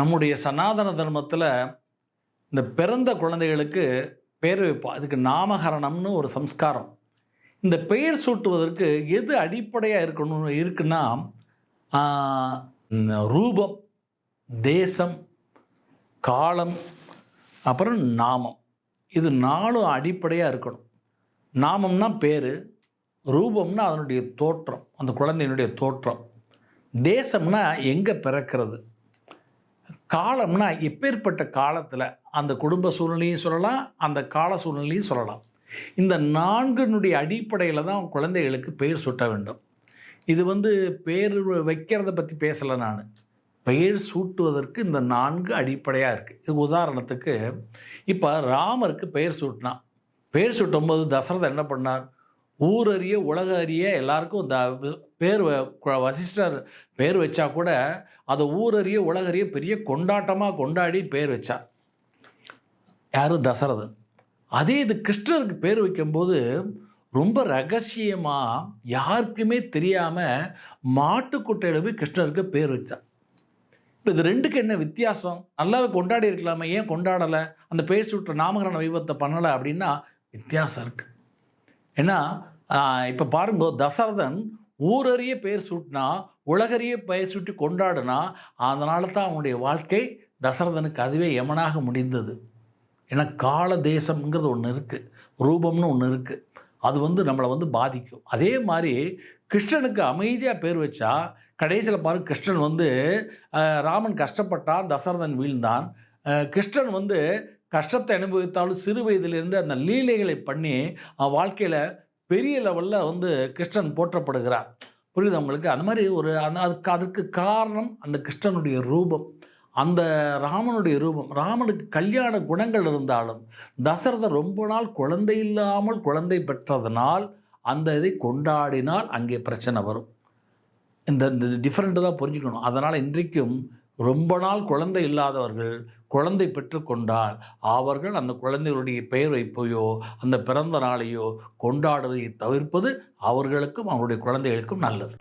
நம்முடைய சனாதன தர்மத்தில் இந்த பிறந்த குழந்தைகளுக்கு பேர் வைப்போம் அதுக்கு நாமகரணம்னு ஒரு சம்ஸ்காரம். இந்த பெயர் சூட்டுவதற்கு எது அடிப்படையாக இருக்கணும் இருக்குன்னா இந்த ரூபம் தேசம் காலம் அப்புறம் நாமம். இது நாலும் அடிப்படையாக இருக்கணும். நாமம்னா பேர் ரூபம்னா அதனுடைய தோற்றம் அந்த குழந்தையினுடைய தோற்றம். தேசம்னா எங்கே பிறக்கிறது? காலம்னா எப்பேற்பட்ட காலத்தில் அந்த குடும்ப சூழ்நிலையும் சொல்லலாம் அந்த கால சூழ்நிலையும் சொல்லலாம். இந்த நான்கினுடைய அடிப்படையில் தான் குழந்தைகளுக்கு பெயர் சூட்ட வேண்டும். இது வந்து பெயர் வைக்கிறத பற்றி பேசலை நான். பெயர் சூட்டுவதற்கு இந்த நான்கு அடிப்படையாக இருக்குது இது உதாரணத்துக்கு இப்போ ராமருக்கு பெயர் சூட்டினான். பெயர் சூட்டும்போது தசரதன் என்ன பண்ணார்? ஊர் அறிய உலக அறிய எல்லாருக்கும் இந்த பேர் வ- கு- வசிஷ்டர் பேர் வச்சா கூட அதை ஊர் அறிய உலக அறிய பெரிய கொண்டாட்டமாக கொண்டாடி பேர் வச்சார் யார்? தசரதன். அதே இது கிருஷ்ணருக்கு பேர் வைக்கும்போது ரொம்ப ரகசியமாக யாருக்குமே தெரியாமல் மாட்டுக்குட்டையில் போய் கிருஷ்ணருக்கு பேர் வச்சார் இப்போ இது ரெண்டுக்கு என்ன வித்தியாசம்? நல்லாவே கொண்டாடி இருக்கலாமே ஏன் கொண்டாடலை? அந்த பேர் சூட்டுற நாமகரண வைபத்தை பண்ணலை அப்படின்னா வித்தியாசம் இருக்குது ஏன்னா இப்போ பாருங்க தசரதன் ஊரறிய பெயர் சூட்டினா உலகறிய பெயர் சூட்டி கொண்டாடுனா அதனால தான் அவனுடைய வாழ்க்கை தசரதனுக்கு அதுவே யமனாக முடிந்தது. ஏன்னா கால தேசம்ங்கிறது ஒன்று இருக்குது ரூபம்னு ஒன்று இருக்குது அது வந்து நம்மளை வந்து பாதிக்கும். அதே மாதிரி கிருஷ்ணனுக்கு அமைதியாக பேர் வச்சா கடைசியில் பாருங்க கிருஷ்ணன் வந்து ராமன் கஷ்டப்பட்டான் தசரதன் வீழ்ந்தான். கிருஷ்ணன் வந்து கஷ்டத்தை அனுபவித்தாலும் சிறு வயதிலிருந்து அந்த லீலைகளை பண்ணி வாழ்க்கையில் பெரிய லெவலில் வந்து கிருஷ்ணன் போற்றப்படுகிறார். புரியுது உங்களுக்கு? அந்த மாதிரி ஒரு அந்த அதுக்கு அதுக்கு காரணம் அந்த கிருஷ்ணனுடைய ரூபம். அந்த ராமனுடைய ரூபம். ராமனுக்கு கல்யாண குணங்கள் இருந்தாலும் தசரதர் ரொம்ப நாள் குழந்தை இல்லாமல் குழந்தை பெற்றதனால் அந்த இதை கொண்டாடினால் அங்கே பிரச்சனை வரும். இந்த இந்த டிஃப்ரெண்ட்டு தான் புரிஞ்சுக்கணும். அதனால் இன்றைக்கும் ரொம்ப நாள் குழந்தை இல்லாதவர்கள் குழந்தை பெற்றுக்கொண்டால் அவர்கள் அந்த குழந்தைகளுடைய பெயர் வைப்பையோ அந்த பிறந்த நாளையோ கொண்டாடுவதை தவிர்ப்பது அவர்களுக்கும் அவருடைய குழந்தைகளுக்கும் நல்லது.